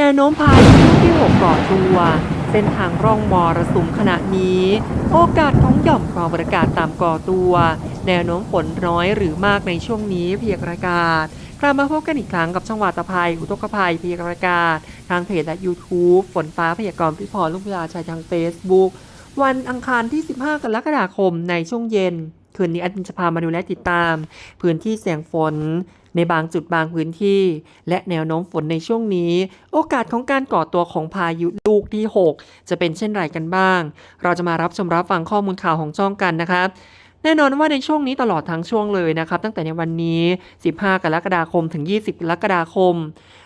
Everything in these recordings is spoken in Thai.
แนวโน้มพายุลูกที่ 6 ก่อตัวเส้นทางร่องมรสุมขณะนี้ โอกาสของหย่อมความกดอากาศต่ำก่อตัว แนวโน้มฝนน้อยหรือมากในช่วงนี้เพียากรณ์อากาศกลับมาพบกันอีกครั้งกับช่องวาตภัย อุทกภัยพยากรณ์อากาศ ทางเพจและ YouTube ฝนฟ้าพยากรณ์พิพรลูกพยาชัยทาง Facebook วันอังคารที่ 15 กรกฎาคมในช่วงเย็น คืนนี้อาจารย์จะพามาดูและติดตาม พื้นที่เสี่ยงฝน ในบางจุดบางพื้นที่ และแนวโน้มฝนในช่วงนี้ โอกาสของการก่อตัวของพายุลูกที่ 6 จะเป็นเช่นไรกันบ้าง เราจะมารับชมรับฟังข้อมูลข่าวของช่องกันนะครับแน่นอนว่าในช่วงนี้ตลอดทั้งช่วงเลยนะครับ ตั้งแต่ในวันนี้ 15 กรกฎาคมถึง 20 กรกฎาคม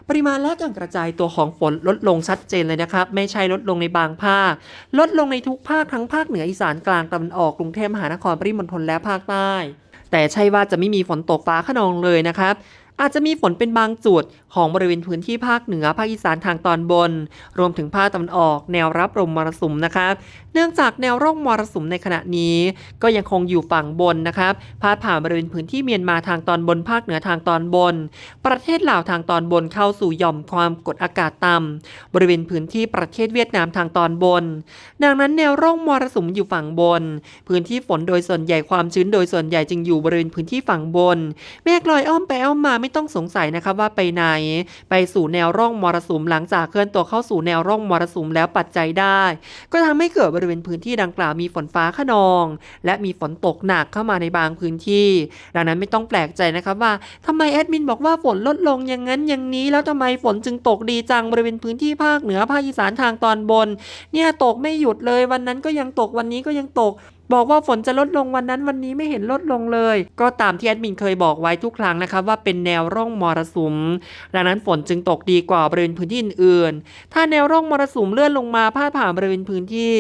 ปริมาณและการกระจายตัวของฝนลดลงชัดเจนเลยนะครับ ไม่ใช่ลดลงในบางภาค ลดลงในทุกภาคทั้งภาคเหนืออีสานกลางตะวันออกกรุงเทพมหานครปริมณฑลและภาคใต้ แต่ใช่ว่าจะไม่มีฝนตกฟ้าขนองเลยนะครับ อาจจะมีฝนเป็นบางจุดของบริเวณพื้นที่ภาคเหนือภาคอีสานทางตอนบน รวมถึงภาคตะวันออก แนวรับลมมรสุมนะครับเนื่องจากแนวร่องมรสุมในขณะนี้ ก็ยังคงอยู่ฝั่งบนนะครับพาดผ่านบริเวณพื้นที่เมียนมาทางตอนบน ภาคเหนือทางตอนบน ประเทศลาวทางตอนบนเข้าสู่หย่อมความกดอากาศต่ำบริเวณพื้นที่ประเทศเวียดนามทางตอนบน ดังนั้นแนวร่องมรสุมอยู่ฝั่งบน พื้นที่ฝนโดยส่วนใหญ่ความชื้นโดยส่วนใหญ่จึงอยู่บริเวณพื้นที่ฝั่งบน เมฆลอยอ้อมไปอ้อมมาไม่ต้องสงสัยนะครับว่าไปไหน ไปสู่แนวร่องมรสุมหลังจากเคลื่อนตัวเข้าสู่แนวร่องมรสุมแล้วปัจจัยได้ ก็ทำให้เกิดบริเวณพื้นที่ดังกล่าวมีฝนฟ้าขนอง และมีฝนตกหนักเข้ามาในบางพื้นที่ ดังนั้นไม่ต้องแปลกใจนะครับว่าทำไมแอดมินบอกว่าฝนลดลงอย่างนั้นอย่างนี้ แล้วทำไมฝนจึงตกดีจังบริเวณพื้นที่ภาคเหนือภาคอีสานทางตอนบน เนี่ยตกไม่หยุดเลยวันนั้นก็ยังตกวันนี้ก็ยังตก บอกว่าฝนจะลดลงวันนั้นวันนี้ไม่เห็นลดลงเลย ก็ตามที่แอดมินเคยบอกไว้ทุกครั้งนะครับว่าเป็นแนวร่องมรสุม ดังนั้นฝนจึงตกดีกว่าบริเวณพื้นที่อื่นๆ ถ้าแนวร่องมรสุมเลื่อนลงมาพาดผ่านบริเวณพื้นที่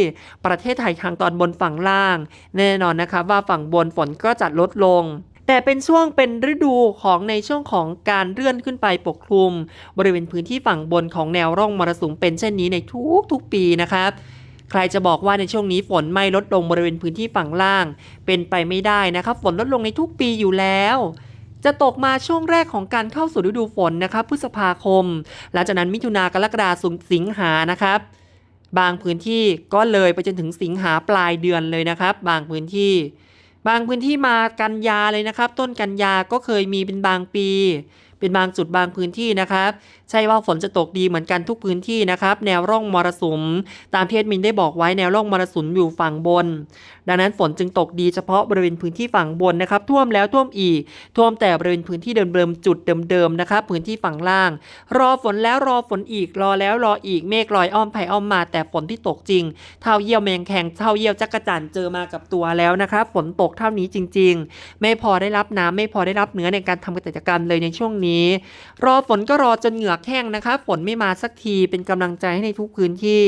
ประเทศไทยทางตอนบนฝั่งล่าง แน่นอนนะครับว่าฝั่งบนฝนก็จะลดลงแต่เป็นช่วงเป็นฤดูของในช่วงของการเลื่อนขึ้นไปปกคลุม บริเวณพื้นที่ฝั่งบนของแนวร่องมรสุมเป็นเช่นนี้ในทุกๆปีนะครับ ใครจะบอกว่าในช่วงนี้ฝนไม่ลดลงบริเวณพื้นที่ฝั่งล่าง เป็นไปไม่ได้นะครับ ฝนลดลงในทุกปีอยู่แล้วจะตกมาช่วงแรกของการเข้าสู่ฤดูฝนนะครับพฤษภาคม หลังจากนั้นมิถุนากรกฎาคมสิงหานะครับ บางพื้นที่ก็เลยไปจนถึงสิงหาปลายเดือนเลยนะครับ บางพื้นที่ บางพื้นที่มากันยาเลยนะครับ ต้นกันยาก็เคยมีเป็นบางปี เป็นบางจุดบางพื้นที่นะครับ ใช่ว่าฝนจะตกดีเหมือนกันทุกพื้นที่นะครับ แนวร่องมรสุม ตามที่แอดมินได้บอกไว้แนวร่องมรสุมอยู่ฝั่งบน ดังนั้นฝนจึงตกดีเฉพาะบริเวณพื้นที่ฝั่งบนนะครับ ท่วมแล้วท่วมอีก ท่วมแต่บริเวณพื้นที่เดิมๆจุดเดิมๆนะครับพื้นที่ฝั่งล่าง รอฝนแล้วรอฝนอีกรอแล้วรออีกเมฆลอยอ้อมไผ่อ้อมมา แต่ฝนที่ตกจริง เท่าเยี่ยวแมงแคงเท่าเยี่ยวจักรจันเจอมากับตัวแล้วนะครับฝนตกเท่านี้จริง ๆ ไม่พอได้รับน้ำไม่พอได้รับเนื้อในการทำกิจกรรมเลยในช่วงนี้รอฝนก็รอจนเหงือกแห้งนะครับฝนไม่มาสักทีเป็นกำลังใจให้ในทุกพื้นที่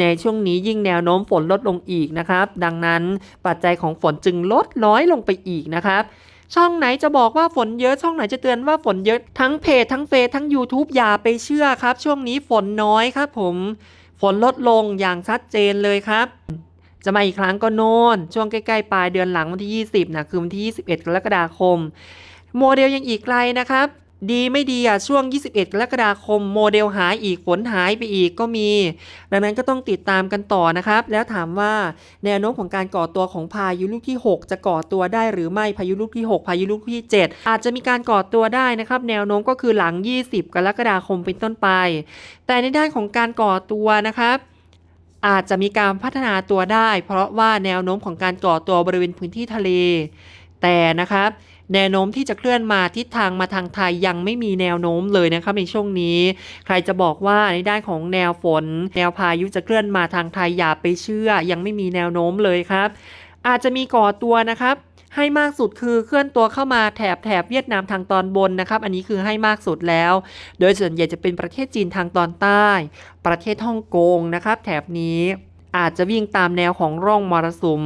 ในช่วงนี้ยิ่งแนวโน้มฝนลดลงอีกนะครับ ดังนั้นปัจจัยของฝนจึงลดน้อยลงไปอีกนะครับช่องไหนจะบอกว่าฝนเยอะช่องไหนจะเตือนว่าฝนเยอะทั้งเพจทั้งเฟซทั้ง YouTube อย่าไปเชื่อครับ ช่วงนี้ฝนน้อยครับผม ฝนลดลงอย่างชัดเจนเลยครับ จะมาอีกครั้งก็โน่น ช่วงใกล้ๆปลายเดือนหลังวันที่ 20นะคือวันที่ 21 กรกฎาคม โมเดลยังอีกไกลนะครับ ดีไม่ดีอะช่วง 21 กรกฎาคมโมเดลหายอีกฝนหายไปอีกก็มี ดังนั้นก็ต้องติดตามกันต่อนะครับ แล้วถามว่าแนวโน้มของการก่อตัวของพายุลูกที่ 6 จะก่อตัวได้หรือไม่พายุลูกที่ 6 พายุลูกที่ 7 อาจจะมีการก่อตัวได้นะครับ แนวโน้มก็คือหลัง 20 กรกฎาคมเป็นต้นไป แต่ในด้านของการก่อตัวนะครับอาจจะมีการพัฒนาตัวได้ เพราะว่าแนวโน้มของการก่อตัวบริเวณพื้นที่ทะเล แต่นะครับแนวโน้มที่จะเคลื่อนมาทิศทางมาทางไทยยังไม่มีแนวโน้มเลยนะครับในช่วงนี้ ใครจะบอกว่าในด้านของแนวฝน แนวพายุจะเคลื่อนมาทางไทยอย่าไปเชื่อ ยังไม่มีแนวโน้มเลยครับ อาจจะมีก่อตัวนะครับให้มากสุดคือเคลื่อนตัวเข้ามาแถบแถบเวียดนามทางตอนบนนะครับ อันนี้คือให้มากสุดแล้ว โดยส่วนใหญ่จะเป็นประเทศจีนทางตอนใต้ ประเทศฮ่องกงนะครับ แถบนี้อาจจะวิ่งตามแนวของร่องมรสุม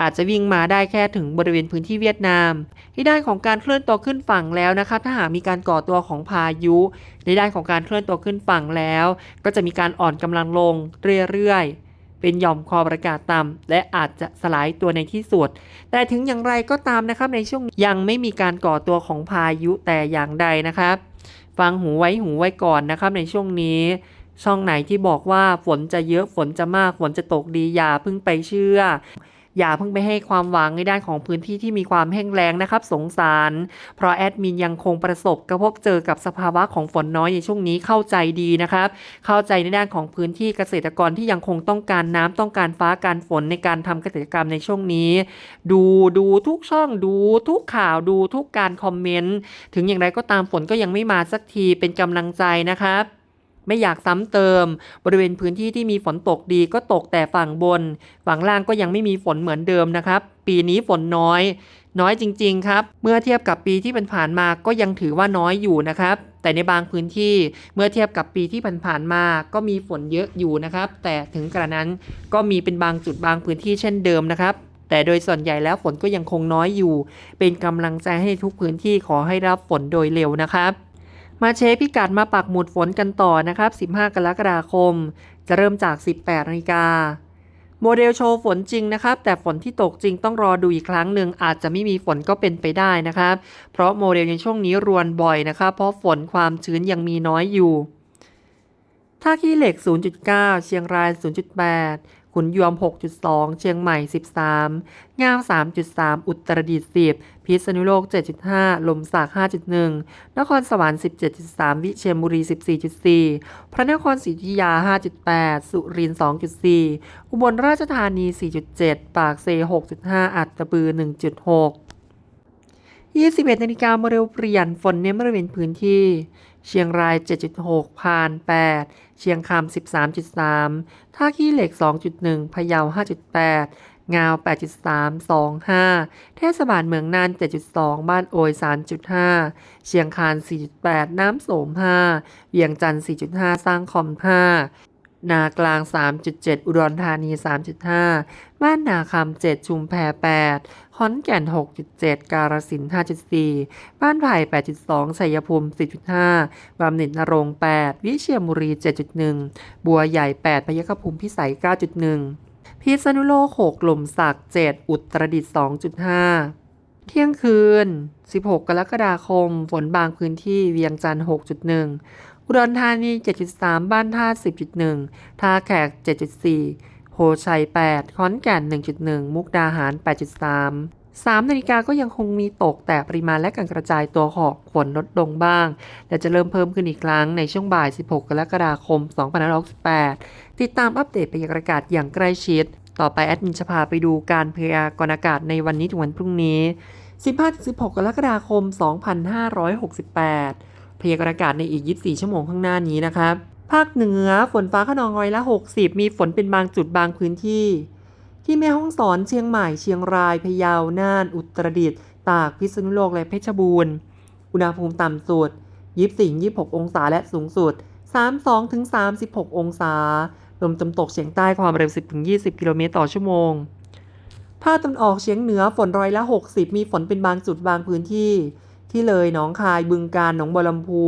อาจจะวิ่งมาได้แค่ถึงบริเวณพื้นที่เวียดนามที่ด้านของการเคลื่อนตัวขึ้นฝั่งแล้วนะครับถ้าหากมีการก่อตัวของพายุ ในด้านของการเคลื่อนตัวขึ้นฝั่งแล้ว ก็จะมีการอ่อนกำลังลงเรื่อยๆเป็นหย่อมความกดอากาศต่ำและอาจจะสลายตัวในที่สุด แต่ถึงอย่างไรก็ตามนะครับในช่วงยังไม่มีการก่อตัวของพายุแต่อย่างใดนะครับ ฟังหูไว้หูไว้ก่อนนะครับในช่วงนี้ ช่องไหนที่บอกว่าฝนจะเยอะฝนจะมากฝนจะตกดีอย่าเพิ่งไปเชื่อ อย่าเพิ่งไปให้ความหวังในด้านของพื้นที่ที่มีความแห้งแล้งนะครับ สงสาร เพราะแอดมินยังคงประสบกระพบเจอกับสภาวะของฝนน้อยในช่วงนี้เข้าใจดีนะครับ เข้าใจในด้านของพื้นที่เกษตรกรที่ยังคงต้องการน้ำต้องการฟ้าการฝนในการทำเกษตรกรรมในช่วงนี้ ดูดูทุกช่องดูทุกข่าวดูทุกการคอมเมนต์ถึงอย่างไรก็ตามฝนก็ยังไม่มาสักทีเป็นกำลังใจนะครับ ไม่อยากซ้ำเติม บริเวณพื้นที่ที่มีฝนตกดีก็ตกแต่ฝั่งบน ฝั่งล่างก็ยังไม่มีฝนเหมือนเดิมนะครับ ปีนี้ฝนน้อย น้อยจริง ๆ ครับ เมื่อเทียบกับปีที่ผ่านมาก็ยังถือว่าน้อยอยู่นะครับ แต่ในบางพื้นที่เมื่อเทียบกับปีที่ผ่านๆมาก็มีฝนเยอะอยู่นะครับ แต่ถึงกระนั้นก็มีเป็นบางจุดบางพื้นที่เช่นเดิมนะครับแต่โดยส่วนใหญ่แล้วฝนก็ยังคงน้อยอยู่ เป็นกำลังใจให้ทุกพื้นที่ขอให้รับฝนโดยเร็วนะครับ มาเชฟพิกัดมาปักหมุดฝนกันต่อนะครับ 15 กรกฎาคม จะเริ่มจาก 18นาฬิกาโมเดลโชว์ฝนจริงนะครับ แต่ฝนที่ตกจริงต้องรอดูอีกครั้งหนึ่งอาจจะไม่มีฝนก็เป็นไปได้นะครับ เพราะโมเดลในช่วงนี้รวนบ่อยนะครับ เพราะฝนความชื้นยังมีน้อยอยู่ท่าขี้เหล็ก 0.9 เชียงราย 0.8 ขุนยวม 6.2 เชียงใหม่ 13 งาม 3.3 อุตรดิตถ์10 พิษณุโลก 7.5 ลมสัก5.1 นครสวรรค์ 17.3 วิเชียรบุรี 14.4 พระนครศรีอยุธยา 5.8 สุรินทร์2.4 อุบลราชธานี 4.7 ปากเซ 6.5 อัตตปือ 1.6 21นาฬิกาโมเดลเปลี่ยนฝนเน้นบริเวณพื้นที่ เชียงราย 7.6 พาน 8 เชียงคำ 13.3 ท่าขี้เหล็ก 2.1 พะเยา 5.8 งาว 8.3 25 เทศบาลเมืองน่าน 7.2 บ้านโอย 3.5 เชียงคาน 4.8 น้ำโสม 5 เวียงจันทร์ 4.5 สร้างคอม 5 นากลาง 3.7 อุดรธานี 3.5 บ้านนาคำ 7 ชุมแพ 8ขอนแก่น 6.7 การสินธุ์5.4 บ้านไผ่8.2ชัยภูมิ 4.5บำเหน็จนรงค์8 วิเชียรบุรี 7.1 บัวใหญ่ 8 พยัคฆภูมิพิสัย 9.1 พิษณุโลก6หล่มสัก7อุตรดิตถ์ 2.5เที่ยงคืน 16 กรกฎาคม ฝนบางพื้นที่เวียงจันทร์ 6.1 อุดรธานี 7.3 บ้านท่า 10.1 ท่าแขก 7.4 โพชัย 8 ขอนแก่น 1.1 มุกดาหาร 8.3 3นาฬิกาก็ยังคงมีตกแต่ปริมาณและการกระจายตัวของฝนลดลงบ้าง และจะเริ่มเพิ่มขึ้นอีกครั้งในช่วงบ่าย 16 กรกฎาคม 2568 ติดตามอัปเดตพยากรณ์อากาศอย่างใกล้ชิด ต่อไปแอดมินจะพาไปดูการพยากรณ์อากาศในวันนี้ถึงวันพรุ่งนี้ 15-16 กรกฎาคม 2568 พยากรณ์อากาศในอีก 24 ชั่วโมงข้างหน้านี้นะครับ ภาคเหนือฝนฟ้าขนองร้อยละ 60 มีฝนเป็นบางจุดบางพื้นที่ ที่แม่ฮ่องสอนเชียงใหม่เชียงรายพะเยาน่าน อุตรดิตถ์ตากพิษณุโลกและเพชรบูรณ์ อุณหภูมิต่ำสุด 24-26 องศาและสูงสุด 32-36 องศาลมตะตกเฉียงใต้ความเร็ว 10-20 กิโลเมตรต่อชั่วโมงภาคตะวันออกเฉียงเหนือฝนร้อยละ 60 มีฝนเป็นบางจุดบางพื้นที่ ที่เลยหนองคายบึงกาฬหนองบัวลำพู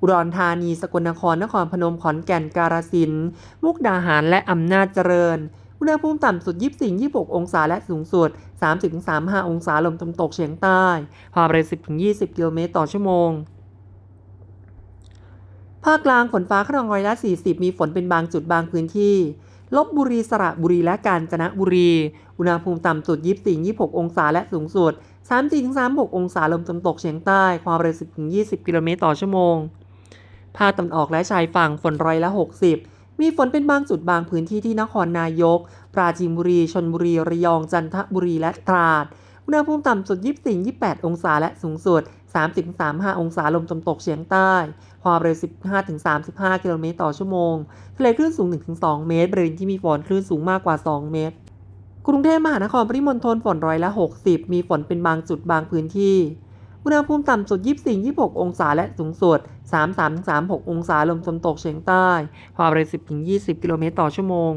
อุดรธานีสกลนครนครพนมขอนแก่นกาฬสินธุ์มุกดาหารและอำนาจเจริญอุณหภูมิต่ำสุด 24-26 องศาและสูงสุด 30-35 องศาลมตะวันตกเฉียงใต้ความเร็ว10-20 กิโลเมตรต่อชั่วโมงภาคกลางฝนฟ้าขนองร้อยละ40 มีฝนเป็นบางจุดบางพื้นที่ลบบุรีสระบุรีและกาญจนบุรี อุณหภูมิต่ำสุด 24-26 องศาและสูงสุด 34-36 องศาลมตะวันตกเฉียงใต้ ความเร็ว 10-20 กิโลเมตรต่อชั่วโมง ภาคตะวันออกและชายฝั่งฝนร้อยละ 60 มีฝนเป็นบางจุดบางพื้นที่ที่นครนายก ปราจีนบุรี ชนบุรี ระยอง จันทบุรี และตราด อุณหภูมิต่ำสุด 24-28 องศาและสูงสุด 30-35 องศาลมตะวันตกเฉียงใต้ ความเร็ว 15-35 กิโลเมตรต่อชั่วโมง ทะเลคลื่นสูง 1-2 เมตร บริเวณที่มีฝนคลื่นสูงมากกว่า 2 เมตร กรุงเทพมหานครปริมณฑลฝนร้อยละ 60 มีฝนเป็นบางจุดบางพื้นที่ อุณหภูมิต่ำสุด 24-26 องศาและสูงสุด 33-36 องศาลมตะวันตกเฉียงใต้ ความเร็ว 10-20 กิโลเมตรต่อชั่วโมง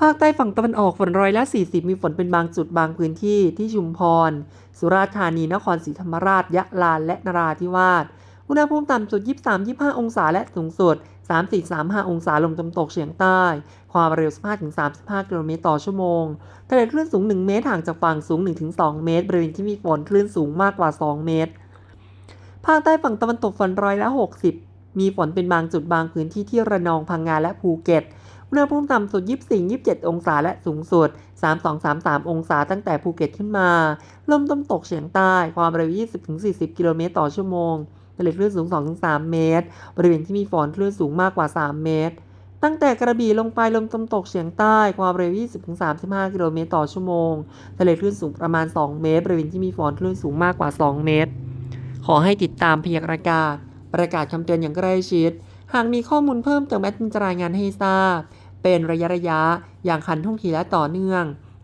ภาคใต้ฝั่งตะวันออกฝนร้อยละ 40 มีฝนเป็นบางจุดบางพื้นที่ที่ชุมพร สุราษฎร์ธานี นครศรีธรรมราช ยะลา และนราธิวาส อุณหภูมิต่ำสุด 23-25 องศาและสูงสุด 34-35 องศาลมตะวันตกเฉียงใต้ ความเร็ว 15-35 กิโลเมตรต่อชั่วโมงทะเลคลื่นสูง 1 เมตรห่างจากฝั่งสูง 1-2 เมตร บริเวณที่มีฝนคลื่นสูงมากกว่า 2 เมตร ภาคใต้ฝั่งตะวันตกฝนร้อยละ 60 มีฝนเป็นบางจุดบางพื้นที่ที่ระนองพังงาและภูเก็ตอุณหภูมิต่ำสุด 24 27 องศาและสูงสุด 32 33 องศาตั้งแต่ภูเก็ตขึ้นมา ลมตะวันตกเฉียงใต้ ความเร็ว 20-40 กิโลเมตรต่อชั่วโมง ทะเลคลื่นสูง 2-3 เมตร บริเวณที่มีฝนคลื่นสูงมากกว่า 3 เมตร ตั้งแต่กระบี่ลงไปลมตะวันตกเฉียงใต้ ความเร็ว 20-35 กิโลเมตรต่อชั่วโมง ทะเลคลื่นสูงประมาณ 2 เมตร บริเวณที่มีฝนคลื่นสูงมากกว่า 2 เมตร ขอให้ติดตามพยากรณ์อากาศ ประกาศคำเตือนอย่างใกล้ชิด หากมีข้อมูลเพิ่มเติมแอดมินจะรายงานให้ทราบ เป็นระยะระยะอย่างขันท่งทีและต่อเนื่อง